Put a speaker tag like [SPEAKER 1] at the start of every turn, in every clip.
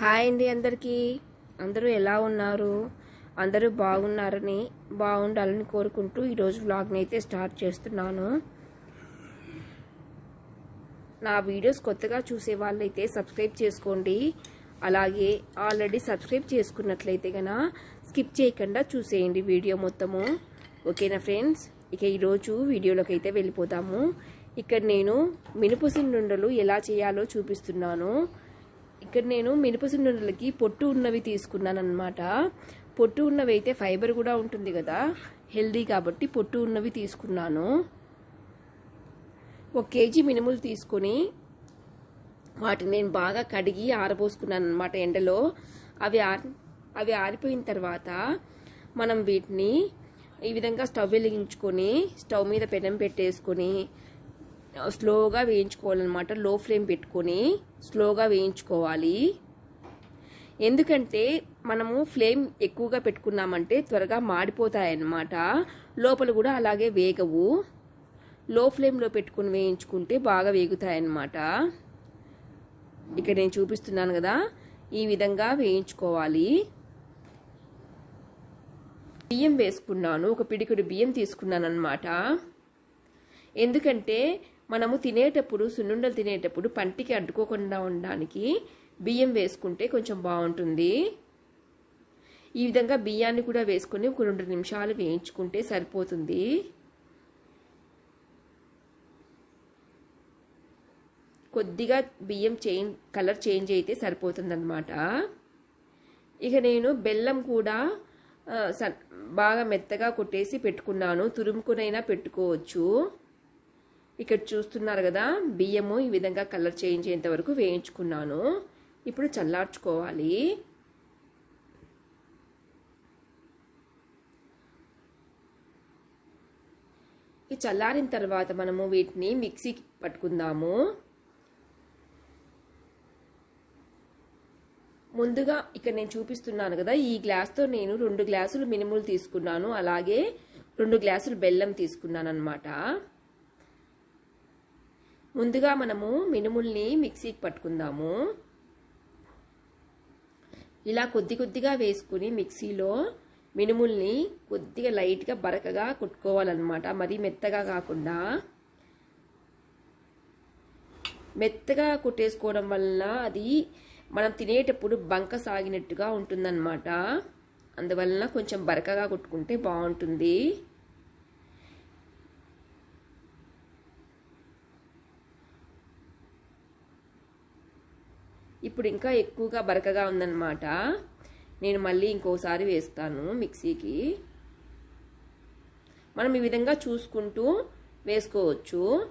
[SPEAKER 1] Hi అండి అందరికీ. అందరూ ఎలా ఉన్నారు? అందరూ బాగున్నారని బాగుండాలని కోరుకుంటూ ఈరోజు వ్లాగ్ని అయితే స్టార్ట్ చేస్తున్నాను. నా వీడియోస్ కొత్తగా చూసే వాళ్ళైతే సబ్స్క్రైబ్ చేసుకోండి. అలాగే ఆల్రెడీ సబ్స్క్రైబ్ చేసుకున్నట్లయితే కనుక స్కిప్ చేయకుండా చూసేయండి వీడియో మొత్తము. ఓకేనా ఫ్రెండ్స్? ఇక ఈరోజు వీడియోలోకి అయితే వెళ్ళిపోతాము. ఇక్కడ నేను మినుపు సిండుండలు ఎలా చేయాలో చూపిస్తున్నాను. ఇక్కడ నేను మినప సున్నుండలకి పొట్టు ఉన్నవి తీసుకున్నాను అనమాట పొట్టు ఉన్నవి అయితే ఫైబర్ కూడా ఉంటుంది కదా. హెల్దీ కాబట్టి పొట్టు ఉన్నవి తీసుకున్నాను. ఒక కేజీ మినుములు తీసుకొని వాటిని నేను బాగా కడిగి ఆరబోసుకున్నాను అనమాట ఎండలో. అవి ఆరి అవి ఆరిపోయిన తర్వాత మనం వీటిని ఈ విధంగా స్టవ్ వెలిగించుకొని స్టవ్ మీద పెనం పెట్టేసుకొని స్లోగా వేయించుకోవాలన్నమాట. లో ఫ్లేమ్ పెట్టుకొని స్లోగా వేయించుకోవాలి. ఎందుకంటే మనము ఫ్లేమ్ ఎక్కువగా పెట్టుకున్నామంటే త్వరగా మాడిపోతాయన్నమాట. లోపల కూడా అలాగే వేగవు. లో ఫ్లేమ్లో పెట్టుకుని వేయించుకుంటే బాగా వేగుతాయన్నమాట. ఇక్కడ నేను చూపిస్తున్నాను కదా ఈ విధంగా వేయించుకోవాలి. బియ్యం వేసుకున్నాను ఒక పిడికుడు బియ్యం తీసుకున్నాను అనమాట ఎందుకంటే మనము తినేటప్పుడు సున్నుండలు తినేటప్పుడు పంటికి అడ్డుకోకుండా ఉండడానికి బియ్యం వేసుకుంటే కొంచెం బాగుంటుంది. ఈ విధంగా బియ్యాన్ని కూడా వేసుకొని ఒక రెండు నిమిషాలు వేయించుకుంటే సరిపోతుంది. కొద్దిగా బియ్యం చేంజ్ కలర్ చేంజ్ అయితే సరిపోతుందన్నమాట. ఇక నేను బెల్లం కూడా బాగా మెత్తగా కొట్టేసి పెట్టుకున్నాను. తురుముకునైనా పెట్టుకోవచ్చు. ఇక్కడ చూస్తున్నారు కదా బియ్యము ఈ విధంగా కలర్ చేంజ్ వరకు వేయించుకున్నాను. ఇప్పుడు చల్లార్చుకోవాలి. ఈ చల్లారిన తర్వాత మనము వీటిని మిక్సీకి పట్టుకుందాము. ముందుగా ఇక్కడ నేను చూపిస్తున్నాను కదా ఈ గ్లాస్తో నేను రెండు గ్లాసులు మినుములు తీసుకున్నాను. అలాగే రెండు గ్లాసులు బెల్లం తీసుకున్నాను అనమాట ముందుగా మనము మినుముల్ని మిక్సీకి పట్టుకుందాము. ఇలా కొద్ది కొద్దిగా వేసుకుని మిక్సీలో మినుముల్ని కొద్దిగా లైట్గా బరకగా కుట్టుకోవాలన్నమాట. మరీ మెత్తగా కాకుండా మెత్తగా కుట్టేసుకోవడం వలన అది మనం తినేటప్పుడు బంక సాగినట్టుగా ఉంటుందన్నమాట. అందువలన కొంచెం బరకగా కుట్టుకుంటే బాగుంటుంది. ఇప్పుడు ఇంకా ఎక్కువగా బరకగా ఉందన్నమాట. నేను మళ్ళీ ఇంకోసారి వేస్తాను మిక్సీకి. మనం ఈ విధంగా చూసుకుంటూ వేసుకోవచ్చు.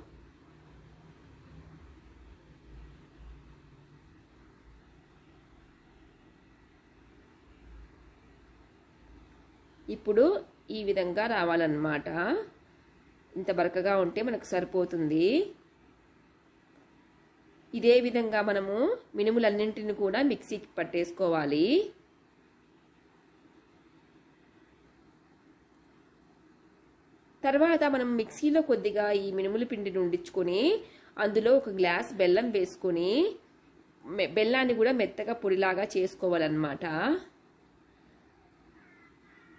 [SPEAKER 1] ఇప్పుడు ఈ విధంగా రావాలన్నమాట. ఇంత బరకగా ఉంటే మనకు సరిపోతుంది. ఇదే విధంగా మనము మినుములన్నింటిని కూడా మిక్సీకి పట్టేసుకోవాలి. తర్వాత మనం మిక్సీలో కొద్దిగా ఈ మినుముల పిండిని ఉండించుకొని అందులో ఒక గ్లాస్ బెల్లం వేసుకొని బెల్లాన్ని కూడా మెత్తగా పొడిలాగా చేసుకోవాలన్నమాట.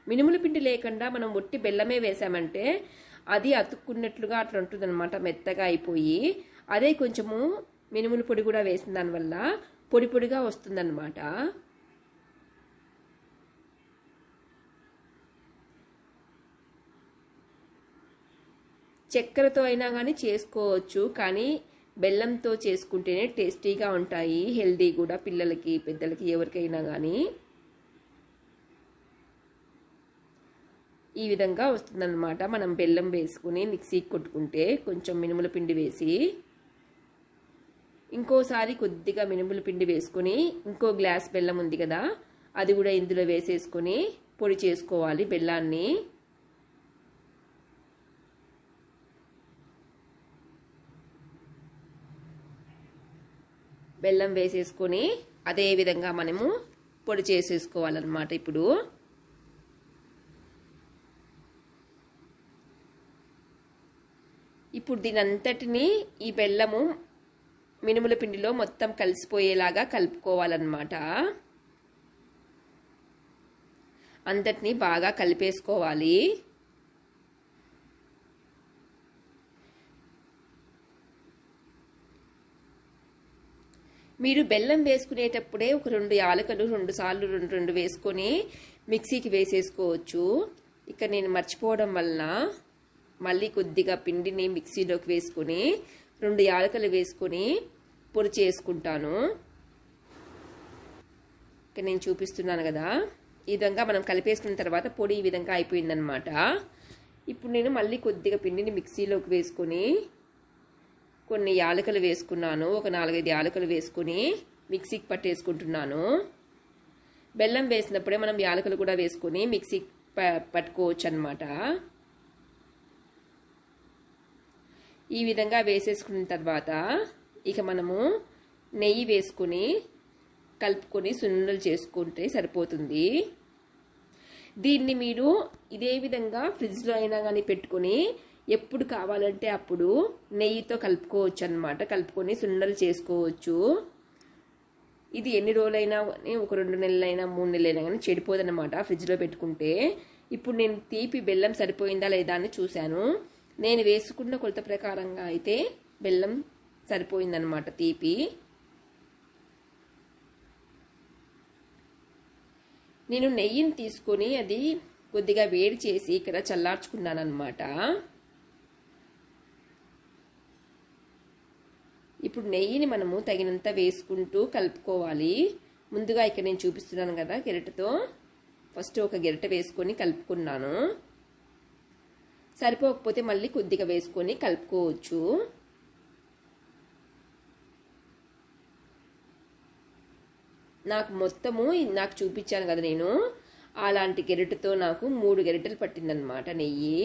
[SPEAKER 1] మినుముల పిండి లేకుండా మనం ఒట్టి బెల్లమే వేసామంటే అది అతుక్కున్నట్లుగా అట్లా ఉంటుందన్నమాట మెత్తగా అయిపోయి. అదే కొంచెము మినుముల పొడి కూడా వేసిన దానివల్ల పొడి పొడిగా వస్తుందన్నమాట. చక్కెరతో అయినా కానీ చేసుకోవచ్చు కానీ బెల్లంతో చేసుకుంటేనే టేస్టీగా ఉంటాయి హెల్దీ కూడా పిల్లలకి పెద్దలకి ఎవరికైనా కానీ ఈ విధంగా వస్తుందన్నమాట. మనం బెల్లం వేసుకుని మిక్సీకి కొట్టుకుంటే కొంచెం మినుముల పిండి వేసి ఇంకోసారి కొద్దిగా మినుముల పిండి వేసుకొని ఇంకో గ్లాస్ బెల్లం ఉంది కదా అది కూడా ఇందులో వేసేసుకొని పొడి చేసుకోవాలి బెల్లాన్ని. బెల్లం వేసేసుకొని అదే విధంగా మనము పొడి చేసేసుకోవాలన్నమాట ఇప్పుడు. ఇప్పుడు దీని అంతటిని ఈ బెల్లము మినుముల పిండిలో మొత్తం కలిసిపోయేలాగా కలుపుకోవాలన్నమాట. అంతటినీ బాగా కలిపేసుకోవాలి. మీరు బెల్లం వేసుకునేటప్పుడే ఒక రెండు యాలకలు రెండు సార్లు రెండు రెండు వేసుకొని మిక్సీకి వేసేసుకోవచ్చు. ఇక నేను మర్చిపోవడం వలన మళ్ళీ కొద్దిగా పిండిని మిక్సీలోకి వేసుకొని రెండు యాలకలు వేసుకొని పొడి చేసుకుంటాను. ఇక్కడ నేను చూపిస్తున్నాను కదా. ఈ విధంగా మనం కలిపేసుకున్న తర్వాత పొడి ఈ విధంగా అయిపోయిందనమాట ఇప్పుడు నేను మళ్ళీ కొద్దిగా పిండిని మిక్సీలోకి వేసుకొని కొన్ని యాలకలు వేసుకున్నాను. ఒక నాలుగైదు యాలకలు వేసుకుని మిక్సీకి పట్టేసుకుంటున్నాను. బెల్లం వేసినప్పుడే మనం యాలకలు కూడా వేసుకొని మిక్సీకి పట్టుకోవచ్చు అనమాట ఈ విధంగా వేసేసుకున్న తర్వాత ఇక మనము నెయ్యి వేసుకొని కలుపుకొని సున్నుండలు చేసుకుంటే సరిపోతుంది. దీన్ని మీరు ఇదే విధంగా ఫ్రిడ్జ్లో అయినా కానీ పెట్టుకొని ఎప్పుడు కావాలంటే అప్పుడు నెయ్యితో కలుపుకోవచ్చు అనమాట కలుపుకొని సున్నలు చేసుకోవచ్చు. ఇది ఎన్ని రోజులైనా కానీ ఒక రెండు నెలలైనా మూడు నెలలైనా కానీ చెడిపోదన్నమాట ఫ్రిడ్జ్లో పెట్టుకుంటే. ఇప్పుడు నేను తీపి బెల్లం సరిపోయిందా లేదా అని చూశాను. నేను వేసుకున్న కొలత ప్రకారంగా అయితే బెల్లం సరిపోయిందనమాట తీపి. నేను నెయ్యిని తీసుకొని అది కొద్దిగా వేడి చేసి ఇక్కడ చల్లార్చుకున్నాను ఇప్పుడు నెయ్యిని మనము తగినంత వేసుకుంటూ కలుపుకోవాలి. ముందుగా ఇక్కడ నేను చూపిస్తున్నాను కదా గెరటతో. ఫస్ట్ ఒక గెరట వేసుకొని కలుపుకున్నాను. సరిపోకపోతే మళ్ళీ కొద్దిగా వేసుకొని కలుపుకోవచ్చు. నాకు మొత్తము నాకు చూపించాను కదా నేను. అలాంటి గెరిటతో నాకు మూడు గెరటలు పట్టిందనమాట నెయ్యి.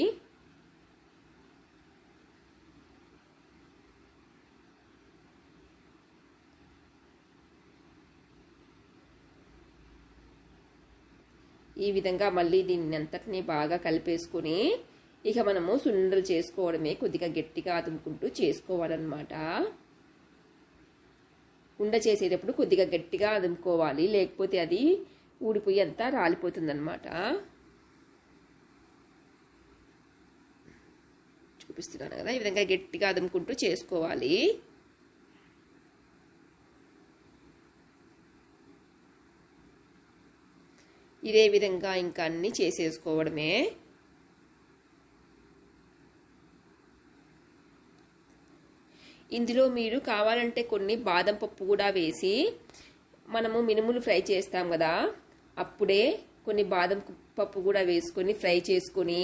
[SPEAKER 1] ఈ విధంగా మళ్ళీ దీన్ని అంతటినీ బాగా కలిపేసుకొని ఇక మనము సున్నుండలు చేసుకోవడమే కొద్దిగా గట్టిగా అదుముకుంటూ చేసుకోవాలన్నమాట. ఉండ చేసేటప్పుడు కొద్దిగా గట్టిగా అదుముకోవాలి. లేకపోతే అది ఊడిపోయి అంతా రాలిపోతుందన్నమాట. చూపిస్తున్నాను కదా ఈ విధంగా గట్టిగా అదుముకుంటూ చేసుకోవాలి. ఇదే విధంగా ఇంకా అన్నీ చేసేసుకోవడమే. ఇందులో మీరు కావాలంటే కొన్ని బాదం పప్పు కూడా వేసి మనము మినుములు ఫ్రై చేస్తాం కదా అప్పుడే కొన్ని బాదం పప్పు కూడా వేసుకొని ఫ్రై చేసుకొని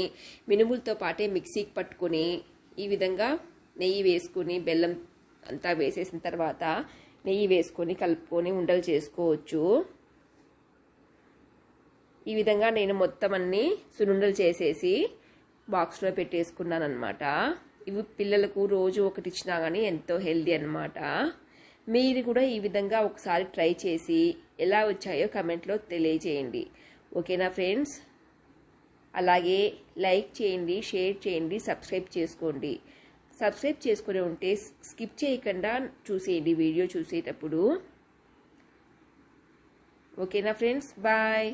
[SPEAKER 1] మినుములతో పాటే మిక్సీకి పట్టుకొని ఈ విధంగా నెయ్యి వేసుకొని బెల్లం అంతా వేసేసిన తర్వాత నెయ్యి వేసుకొని కలుపుకొని ఉండలు చేసుకోవచ్చు. ఈ విధంగా నేను మొత్తం అన్ని సునుండలు చేసేసి బాక్స్లో పెట్టేసుకున్నాను అనమాట ఇవి పిల్లలకు రోజు ఒకటి ఇచ్చినా కానీ ఎంతో హెల్దీ అనమాట మీరు కూడా ఈ విధంగా ఒకసారి ట్రై చేసి ఎలా వచ్చాయో కమెంట్లో తెలియజేయండి. ఓకేనా ఫ్రెండ్స్ అలాగే లైక్ చేయండి షేర్ చేయండి సబ్స్క్రైబ్ చేసుకోండి. సబ్స్క్రైబ్ చేసుకుని ఉంటే స్కిప్ చేయకుండా చూసేయండి వీడియో చూసేటప్పుడు. ఓకేనా ఫ్రెండ్స్ బాయ్